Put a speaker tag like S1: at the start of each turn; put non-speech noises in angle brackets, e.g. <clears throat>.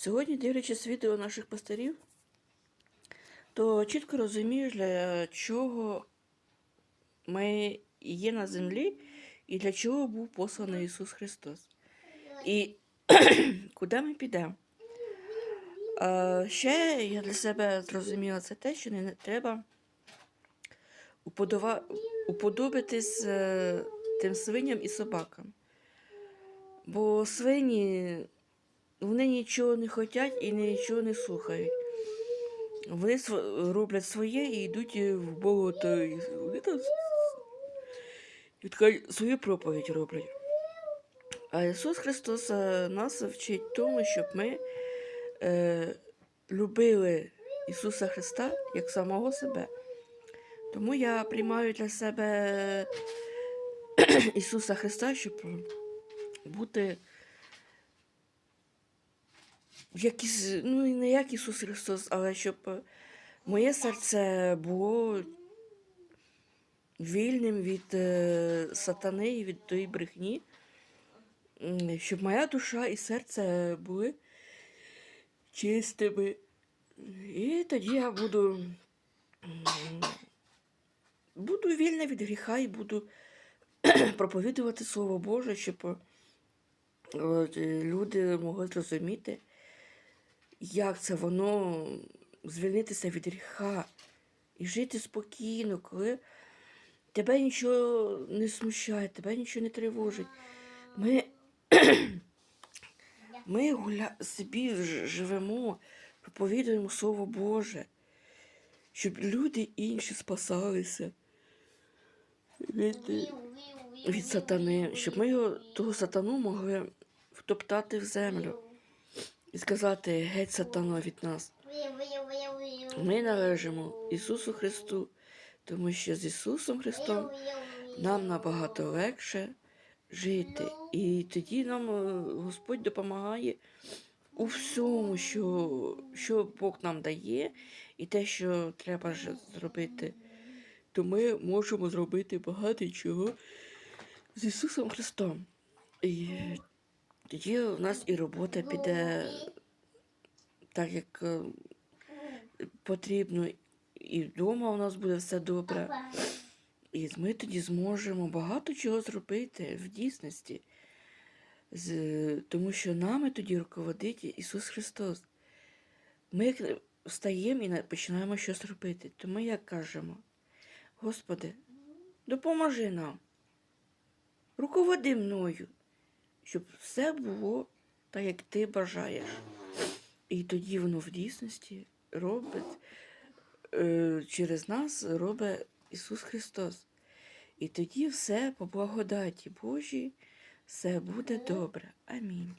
S1: Сьогодні, дивлячись відео наших пастирів, то чітко розумієш, для чого ми є на землі і для чого був посланий Ісус Христос. І <clears throat> куди ми підемо. Ще я для себе зрозуміла це те, що не треба уподова... уподобитись е, тим свиням і собакам. Бо свині вони нічого не хочуть і нічого не слухають. Вони роблять своє і йдуть в болото. І вони там свою проповідь роблять. А Ісус Христос е, нас вчить тому, щоб ми е, любили Ісуса Христа як самого себе. Тому я приймаю для себе <clears throat> Ісуса Христа, щоб бути як Іс... ну, і не як Ісус Христос, але щоб е, моє серце було вільним від е, сатани і від тої брехні, щоб моя душа і серце були чистими. І тоді я буду, буду вільна від гріха і буду <clears throat> проповідувати Слово Боже, щоб е, люди могли зрозуміти, як це воно звільнитися від гріха і жити спокійно, коли тебе нічого не смущає, тебе нічого не тривожить. Ми, <clears throat> ми гуля... собі живемо, проповідуємо Слово Боже, щоб люди інші спасалися від, від сатани, щоб ми його, того сатану могли втоптати в землю і сказати геть сатана від нас. Ми належимо Ісусу Христу, тому що з Ісусом Христом нам набагато легше жити. І тоді нам е, Господь допомагає у всьому, що, що Бог нам дає, і те, що треба зробити, то ми можемо зробити багато чого з Ісусом Христом. І тоді у нас і робота піде так, як е, потрібно, і вдома у нас буде все добре. І ми тоді зможемо багато чого зробити в дійсності, тому що нами тоді руководить Ісус Христос. Ми встаємо і починаємо щось робити. То ми як кажемо, Господи, допоможи нам, руководи мною, щоб все було так, як ти бажаєш. І тоді воно в дійсності робить е, через нас робить Ісус Христос. І тоді все по благодаті Божій, все буде добре. Амінь.